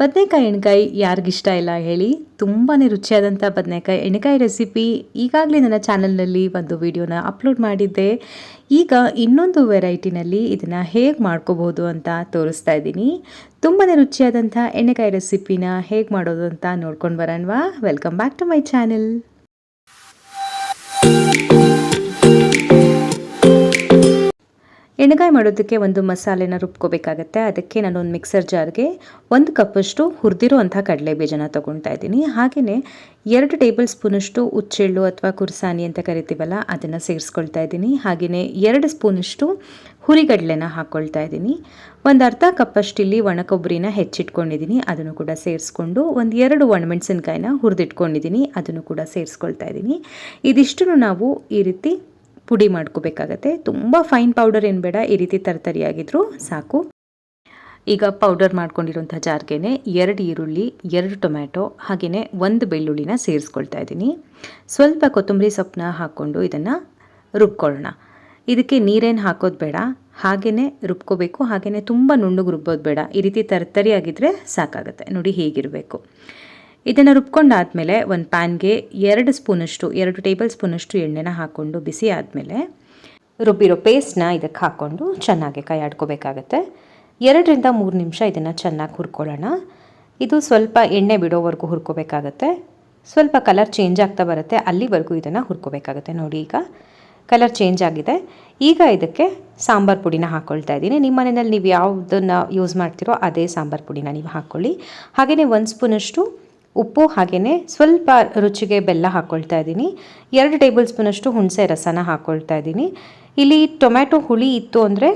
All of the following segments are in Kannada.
ಬದನೆಕಾಯಿ ಎಣ್ಗಾಯಿ ಯಾರಿಗಿಷ್ಟ ಇಲ್ಲ ಹೇಳಿ ತುಂಬಾ ರುಚಿಯಾದಂಥ ಬದನೆಕಾಯಿ ಎಣ್ಗಾಯಿ ರೆಸಿಪಿ ಈಗಾಗಲೇ ನನ್ನ ಚಾನಲ್ನಲ್ಲಿ ಒಂದು ವಿಡಿಯೋನ ಅಪ್ಲೋಡ್ ಮಾಡಿದ್ದೆ. ಈಗ ಇನ್ನೊಂದು ವೆರೈಟಿನಲ್ಲಿ ಇದನ್ನು ಹೇಗೆ ಮಾಡ್ಕೋಬೋದು ಅಂತ ತೋರಿಸ್ತಾ ಇದ್ದೀನಿ. ತುಂಬಾ ರುಚಿಯಾದಂಥ ಎಣ್ಣೆಕಾಯಿ ರೆಸಿಪಿನ ಹೇಗೆ ಮಾಡೋದು ಅಂತ ನೋಡ್ಕೊಂಡು ಬರೋಣವಾ welcome back to my channel ಎಣ್ಣೆಗಾಯಿ ಮಾಡೋದಕ್ಕೆ ಒಂದು ಮಸಾಲೆನ ರುಬ್ಕೋಬೇಕಾಗತ್ತೆ. ಅದಕ್ಕೆ ನಾನು ಒಂದು ಮಿಕ್ಸರ್ ಜಾರ್ಗೆ ಒಂದು ಕಪ್ಪಷ್ಟು ಹುರಿದಿರೋ ಅಂಥ ಕಡಲೆ ಬೀಜನ ತೊಗೊಳ್ತಾ ಇದ್ದೀನಿ. ಹಾಗೆಯೇ ಎರಡು ಟೇಬಲ್ ಸ್ಪೂನಷ್ಟು ಉಚ್ಚೆಳ್ಳು ಅಥವಾ ಕುರ್ಸಾನಿ ಅಂತ ಕರಿತೀವಲ್ಲ, ಅದನ್ನು ಸೇರಿಸ್ಕೊಳ್ತಾ ಇದ್ದೀನಿ. ಹಾಗೆಯೇ ಎರಡು ಸ್ಪೂನಷ್ಟು ಹುರಿಗಡಲೆನ ಹಾಕ್ಕೊಳ್ತಾ ಇದ್ದೀನಿ. ಒಂದು ಅರ್ಧ ಕಪ್ಪಷ್ಟು ಇಲ್ಲಿ ಒಣಕೊಬ್ಬರಿನ ಹೆಚ್ಚಿಟ್ಕೊಂಡಿದ್ದೀನಿ. ಅದನ್ನು ಕೂಡ ಸೇರಿಸ್ಕೊಂಡು ಒಂದು ಎರಡು ಒಣಮೆಣಸಿನ್ಕಾಯಿನ ಹುರಿದಿಟ್ಕೊಂಡಿದ್ದೀನಿ. ಅದನ್ನು ಕೂಡ ಸೇರಿಸ್ಕೊಳ್ತಾ ಇದ್ದೀನಿ. ಇದಿಷ್ಟು ನಾವು ಈ ರೀತಿ ಪುಡಿ ಮಾಡ್ಕೋಬೇಕಾಗತ್ತೆ. ತುಂಬ ಫೈನ್ ಪೌಡರ್ ಏನು ಬೇಡ, ಈ ರೀತಿ ತರತರಿಯಾಗಿದ್ರು ಸಾಕು. ಈಗ ಪೌಡರ್ ಮಾಡ್ಕೊಂಡಿರೋಂಥ ಜಾರ್ಗೆನೆ ಎರಡು ಈರುಳ್ಳಿ, ಎರಡು ಟೊಮ್ಯಾಟೊ ಹಾಗೆಯೇ ಒಂದು ಬೆಳ್ಳುಳ್ಳಿನ ಸೇರಿಸ್ಕೊಳ್ತಾ ಇದ್ದೀನಿ. ಸ್ವಲ್ಪ ಕೊತ್ತಂಬರಿ ಸೊಪ್ಪನ್ನ ಹಾಕ್ಕೊಂಡು ಇದನ್ನು ರುಬ್ಕೊಳ್ಳೋಣ. ಇದಕ್ಕೆ ನೀರೇನು ಹಾಕೋದು ಬೇಡ ಹಾಗೆಯೇ ರುಬ್ಕೋಬೇಕು ಹಾಗೆಯೇ ತುಂಬ ನುಣ್ಣಗೆ ರುಬ್ಬೋದು ಬೇಡ. ಈ ರೀತಿ ತರತರಿಯಾಗಿದ್ದರೆ ಸಾಕಾಗುತ್ತೆ. ನೋಡಿ ಹೇಗಿರಬೇಕು. ಇದನ್ನು ರುಬ್ಕೊಂಡಾದಮೇಲೆ ಒಂದು ಪ್ಯಾನ್ಗೆ ಎರಡು ಸ್ಪೂನಷ್ಟು, ಎರಡು ಟೇಬಲ್ ಸ್ಪೂನಷ್ಟು ಎಣ್ಣೆನ ಹಾಕ್ಕೊಂಡು ಬಿಸಿ ಆದಮೇಲೆ ರುಬ್ಬಿರೋ ಪೇಸ್ಟ್ನ ಇದಕ್ಕೆ ಹಾಕ್ಕೊಂಡು ಚೆನ್ನಾಗಿ ಕೈ ಆಡ್ಕೋಬೇಕಾಗತ್ತೆ. ಎರಡರಿಂದ ಮೂರು ನಿಮಿಷ ಇದನ್ನು ಚೆನ್ನಾಗಿ ಹುರ್ಕೊಳ್ಳೋಣ. ಇದು ಸ್ವಲ್ಪ ಎಣ್ಣೆ ಬಿಡೋವರೆಗೂ ಹುರ್ಕೋಬೇಕಾಗತ್ತೆ. ಸ್ವಲ್ಪ ಕಲರ್ ಚೇಂಜ್ ಆಗ್ತಾ ಬರುತ್ತೆ, ಅಲ್ಲಿವರೆಗೂ ಇದನ್ನು ಹುರ್ಕೋಬೇಕಾಗತ್ತೆ. ನೋಡಿ ಈಗ ಕಲರ್ ಚೇಂಜ್ ಆಗಿದೆ. ಈಗ ಇದಕ್ಕೆ ಸಾಂಬಾರು ಪುಡಿನ ಹಾಕ್ಕೊಳ್ತಾ ಇದ್ದೀನಿ. ನಿಮ್ಮ ಮನೆಯಲ್ಲಿ ನೀವು ಯಾವುದನ್ನು ಯೂಸ್ ಮಾಡ್ತೀರೋ ಅದೇ ಸಾಂಬಾರು ಪುಡಿನ ನೀವು ಹಾಕ್ಕೊಳ್ಳಿ. ಹಾಗೆಯೇ ಒಂದು ಸ್ಪೂನಷ್ಟು ಉಪ್ಪು ಹಾಗೆಯೇ ಸ್ವಲ್ಪ ರುಚಿಗೆ ಬೆಲ್ಲ ಹಾಕ್ಕೊಳ್ತಾ ಇದ್ದೀನಿ. ಎರಡು ಟೇಬಲ್ ಸ್ಪೂನಷ್ಟು ಹುಣಸೆ ರಸನ ಹಾಕ್ಕೊಳ್ತಾ ಇದ್ದೀನಿ. ಇಲ್ಲಿ ಟೊಮ್ಯಾಟೊ ಹುಳಿ ಇತ್ತು ಅಂದರೆ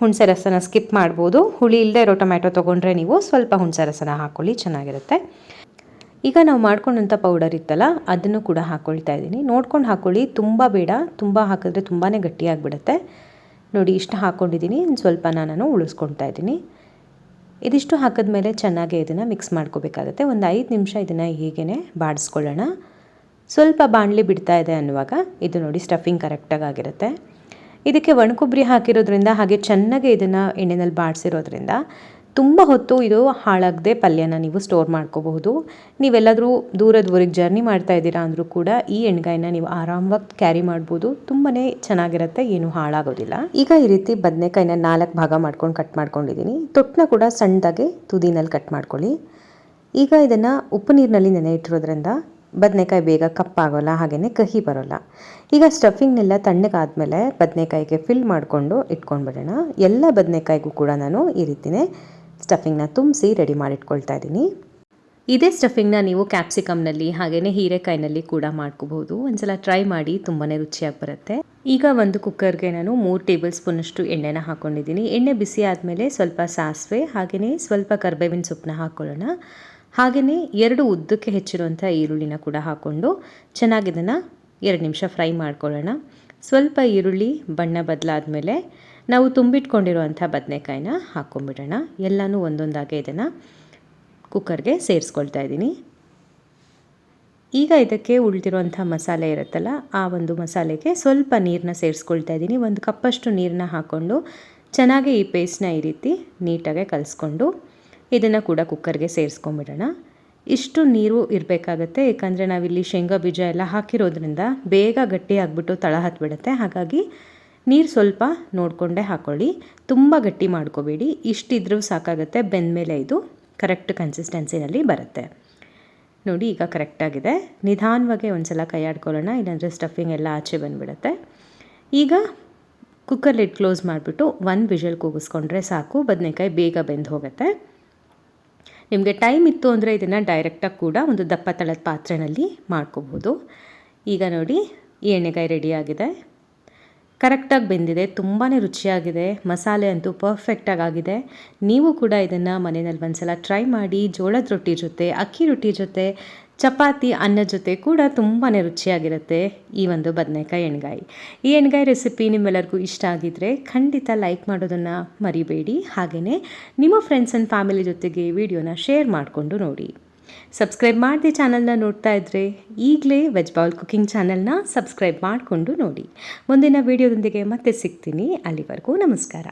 ಹುಣಸೆ ರಸನ ಸ್ಕಿಪ್ ಮಾಡ್ಬೋದು. ಹುಳಿ ಇಲ್ಲದೆ ಇರೋ ಟೊಮ್ಯಾಟೊ ತೊಗೊಂಡ್ರೆ ನೀವು ಸ್ವಲ್ಪ ಹುಣಸೆ ರಸನ ಹಾಕ್ಕೊಳ್ಳಿ ಚೆನ್ನಾಗಿರುತ್ತೆ. ಈಗ ನಾವು ಮಾಡ್ಕೊಂಡಂಥ ಪೌಡರ್ ಇತ್ತಲ್ಲ, ಅದನ್ನು ಕೂಡ ಹಾಕ್ಕೊಳ್ತಾ ಇದ್ದೀನಿ. ನೋಡ್ಕೊಂಡು ಹಾಕ್ಕೊಳ್ಳಿ ತುಂಬ ಬೇಡ. ತುಂಬ ಹಾಕಿದ್ರೆ ತುಂಬಾ ಗಟ್ಟಿಯಾಗಿಬಿಡುತ್ತೆ. ನೋಡಿ, ಇಷ್ಟು ಹಾಕ್ಕೊಂಡಿದ್ದೀನಿ ಸ್ವಲ್ಪ ನಾನು ಉಳಿಸ್ಕೊಳ್ತಾ ಇದ್ದೀನಿ. ಇದಿಷ್ಟು ಹಾಕಿದ್ಮೇಲೆ ಚೆನ್ನಾಗಿ ಇದನ್ನು ಮಿಕ್ಸ್ ಮಾಡ್ಕೋಬೇಕಾಗುತ್ತೆ. ಒಂದು ಐದು ನಿಮಿಷ ಇದನ್ನು ಹೀಗೇ ಬಾಡಿಸ್ಕೊಳ್ಳೋಣ. ಸ್ವಲ್ಪ ಬಾಣಲಿ ಬಿಡ್ತಾ ಇದೆ ಅನ್ನುವಾಗ ಇದು ನೋಡಿ ಸ್ಟಫಿಂಗ್ ಕರೆಕ್ಟಾಗಿ ಆಗಿರುತ್ತೆ. ಇದಕ್ಕೆ ಒಣಕೊಬ್ಬರಿ ಹಾಕಿರೋದ್ರಿಂದ ಹಾಗೆ ಚೆನ್ನಾಗಿ ಇದನ್ನು ಎಣ್ಣೆನಲ್ಲಿ ಬಾಡಿಸಿರೋದ್ರಿಂದ ತುಂಬ ಹೊತ್ತು ಇದು ಹಾಳಾಗದೆ ಪಲ್ಯನ ನೀವು ಸ್ಟೋರ್ ಮಾಡ್ಕೋಬಹುದು. ನೀವೆಲ್ಲಾದರೂ ದೂರದ ಊರಿಗೆ ಜರ್ನಿ ಮಾಡ್ತಾ ಇದ್ದೀರಾ ಅಂದರೂ ಕೂಡ ಈ ಎಣ್ಗಾಯಿನ ನೀವು ಆರಾಮವಾಗಿ ಕ್ಯಾರಿ ಮಾಡ್ಬೋದು. ತುಂಬಾ ಚೆನ್ನಾಗಿರುತ್ತೆ, ಏನು ಹಾಳಾಗೋದಿಲ್ಲ. ಈಗ ಈ ರೀತಿ ಬದನೆಕಾಯಿನ ನಾಲ್ಕು ಭಾಗ ಮಾಡ್ಕೊಂಡು ಕಟ್ ಮಾಡ್ಕೊಂಡಿದ್ದೀನಿ. ತೊಟ್ಟನ್ನ ಕೂಡ ಸಣ್ಣದಾಗಿ ತುದಿನಲ್ಲಿ ಕಟ್ ಮಾಡ್ಕೊಳ್ಳಿ. ಈಗ ಇದನ್ನು ಉಪ್ಪು ನೀರಿನಲ್ಲಿ ನೆನೆ ಇಟ್ಟಿರೋದ್ರಿಂದ ಬದನೆಕಾಯಿ ಬೇಗ ಕಪ್ಪಾಗೋಲ್ಲ ಹಾಗೆಯೇ ಕಹಿ ಬರೋಲ್ಲ. ಈಗ ಸ್ಟಫಿಂಗ್ನೆಲ್ಲ ತಣ್ಣಗಾದಮೇಲೆ ಬದನೆಕಾಯಿಗೆ ಫಿಲ್ ಮಾಡಿಕೊಂಡು ಇಟ್ಕೊಂಡ್ಬಿಡೋಣ. ಎಲ್ಲ ಬದನೆಕಾಯಿಗೂ ಕೂಡ ನಾನು ಈ ರೀತಿಯೇ ಸ್ಟಫಿಂಗ್ನ ತುಂಬಿಸಿ ರೆಡಿ ಮಾಡಿಟ್ಕೊಳ್ತಾ ಇದ್ದೀನಿ. ಇದೇ ಸ್ಟಫಿಂಗ್ನ ನೀವು ಕ್ಯಾಪ್ಸಿಕಮ್ನಲ್ಲಿ ಹಾಗೆಯೇ ಹೀರೆಕಾಯಿನಲ್ಲಿ ಕೂಡ ಮಾಡ್ಕೋಬಹುದು. ಒಂದ್ಸಲ ಟ್ರೈ ಮಾಡಿ ತುಂಬಾ ರುಚಿಯಾಗಿ ಬರುತ್ತೆ. ಈಗ ಒಂದು ಕುಕ್ಕರ್ಗೆ ನಾನು ಮೂರು ಟೇಬಲ್ ಸ್ಪೂನಷ್ಟು ಎಣ್ಣೆನ ಹಾಕ್ಕೊಂಡಿದ್ದೀನಿ ಎಣ್ಣೆ ಬಿಸಿ ಆದಮೇಲೆ ಸ್ವಲ್ಪ ಸಾಸಿವೆ ಹಾಗೆಯೇ ಸ್ವಲ್ಪ ಕರ್ಬೇವಿನ ಸೊಪ್ಪನ್ನ ಹಾಕ್ಕೊಳ್ಳೋಣ ಹಾಗೆಯೇ ಎರಡು ಉದ್ದಕ್ಕೆ ಹೆಚ್ಚಿರುವಂಥ ಈರುಳ್ಳಿನ ಕೂಡ ಹಾಕ್ಕೊಂಡು ಚೆನ್ನಾಗಿ ಇದನ್ನು ಎರಡು ನಿಮಿಷ ಫ್ರೈ ಮಾಡ್ಕೊಳ್ಳೋಣ. ಸ್ವಲ್ಪ ಈರುಳ್ಳಿ, ಬಣ್ಣ ಬದಲಾದ್ಮೇಲೆ ನಾವು ತುಂಬಿಟ್ಕೊಂಡಿರುವಂಥ ಬದನೆಕಾಯಿನ ಹಾಕ್ಕೊಂಬಿಡೋಣ. ಎಲ್ಲನೂ ಒಂದೊಂದಾಗೆ ಇದನ್ನು ಕುಕ್ಕರ್ಗೆ ಸೇರಿಸ್ಕೊಳ್ತಾ ಇದ್ದೀನಿ. ಈಗ ಇದಕ್ಕೆ ಉಳಿದಿರುವಂಥ ಮಸಾಲೆ ಇರುತ್ತಲ್ಲ, ಆ ಒಂದು ಮಸಾಲೆಗೆ ಸ್ವಲ್ಪ ನೀರನ್ನ ಸೇರಿಸ್ಕೊಳ್ತಾ ಇದ್ದೀನಿ. ಒಂದು ಕಪ್ಪಷ್ಟು ನೀರನ್ನ ಹಾಕ್ಕೊಂಡು ಚೆನ್ನಾಗಿ ಈ ಪೇಸ್ಟ್ನ ಈ ರೀತಿ ನೀಟಾಗೆ ಕಲಿಸ್ಕೊಂಡು ಇದನ್ನು ಕೂಡ ಕುಕ್ಕರ್ಗೆ ಸೇರಿಸ್ಕೊಂಬಿಡೋಣ. ಇಷ್ಟು ನೀರು ಇರಬೇಕಾಗತ್ತೆ, ಏಕೆಂದರೆ ನಾವಿಲ್ಲಿ ಶೇಂಗಾ ಬೀಜ ಎಲ್ಲ ಹಾಕಿರೋದ್ರಿಂದ ಬೇಗ ಗಟ್ಟಿ ಆಗಿಬಿಟ್ಟು ತಳ ಹತ್ಬಿಡುತ್ತೆ. ಹಾಗಾಗಿ ನೀರು ಸ್ವಲ್ಪ ನೋಡಿಕೊಂಡೇ ಹಾಕ್ಕೊಳ್ಳಿ ತುಂಬ ಗಟ್ಟಿ ಮಾಡ್ಕೋಬೇಡಿ. ಇಷ್ಟಿದ್ರೂ ಸಾಕಾಗುತ್ತೆ. ಬೆಂದಮೇಲೆ ಇದು ಕರೆಕ್ಟ್ ಕನ್ಸಿಸ್ಟೆನ್ಸಿನಲ್ಲಿ ಬರುತ್ತೆ. ನೋಡಿ, ಈಗ ಕರೆಕ್ಟಾಗಿದೆ ನಿಧಾನವಾಗಿ ಒಂದು ಸಲ ಕೈ ಆಡ್ಕೊಳ್ಳೋಣ. ಇಲ್ಲಾಂದರೆ ಸ್ಟಫಿಂಗ್ ಎಲ್ಲ ಆಚೆ ಬಂದುಬಿಡುತ್ತೆ. ಈಗ ಕುಕ್ಕರ್ ಲಿಡ್ ಕ್ಲೋಸ್ ಮಾಡಿಬಿಟ್ಟು ಒಂದು ವಿಷಲ್ ಕೂಗಿಸ್ಕೊಂಡ್ರೆ ಸಾಕು. ಬದನೆಕಾಯಿ ಬೇಗ ಬೆಂದು ಹೋಗುತ್ತೆ. ನಿಮಗೆ ಟೈಮ್ ಇತ್ತು ಅಂದರೆ ಇದನ್ನು ಡೈರೆಕ್ಟಾಗಿ ಕೂಡ ಒಂದು ದಪ್ಪ ತಳದ ಪಾತ್ರೆಯಲ್ಲಿ ಮಾಡ್ಕೋಬೋದು ಈಗ ನೋಡಿ ಈ ಎಣ್ಣೆಕಾಯಿ ರೆಡಿಯಾಗಿದೆ ಕರೆಕ್ಟಾಗಿ ಬೆಂದಿದೆ ತುಂಬಾ ರುಚಿಯಾಗಿದೆ, ಮಸಾಲೆ ಅಂತೂ ಪರ್ಫೆಕ್ಟಾಗಿ ಆಗಿದೆ ನೀವು ಕೂಡ ಇದನ್ನು ಮನೆಯಲ್ಲಿ ಒಂದ್ಸಲ ಟ್ರೈ ಮಾಡಿ, ಜೋಳದ ರೊಟ್ಟಿ ಜೊತೆ, ಅಕ್ಕಿ ರೊಟ್ಟಿ ಜೊತೆ, ಚಪಾತಿ, ಅನ್ನ ಜೊತೆ ಕೂಡ ತುಂಬಾ ರುಚಿಯಾಗಿರುತ್ತೆ ಈ ಒಂದು ಬದನೆಕಾಯಿ ಎಣ್ಗಾಯಿ. ಈ ಎಣ್ಗಾಯಿ ರೆಸಿಪಿ ನಿಮ್ಮೆಲ್ಲರಿಗೂ ಇಷ್ಟ ಆಗಿದ್ದರೆ ಖಂಡಿತ ಲೈಕ್ ಮಾಡೋದನ್ನು ಮರಿಬೇಡಿ. ಹಾಗೆಯೇ ನಿಮ್ಮ ಫ್ರೆಂಡ್ಸ್ ಆ್ಯಂಡ್ ಫ್ಯಾಮಿಲಿ ಜೊತೆಗೆ ವಿಡಿಯೋನ ಶೇರ್ ಮಾಡಿಕೊಂಡು ನೋಡಿ. ಸಬ್ಸ್ಕ್ರೈಬ್ ಮಾಡದೆ ಚಾನಲ್ನ ನೋಡ್ತಾ ಇದ್ದರೆ ಈಗಲೇ ವೆಜ್ ಬೌಲ್ ಕುಕಿಂಗ್ ಚಾನಲ್ನ ಸಬ್ಸ್ಕ್ರೈಬ್ ಮಾಡಿಕೊಂಡು ನೋಡಿ. ಮುಂದಿನ ವೀಡಿಯೋದೊಂದಿಗೆ ಮತ್ತೆ ಸಿಗ್ತೀನಿ. ಅಲ್ಲಿವರೆಗೂ ನಮಸ್ಕಾರ.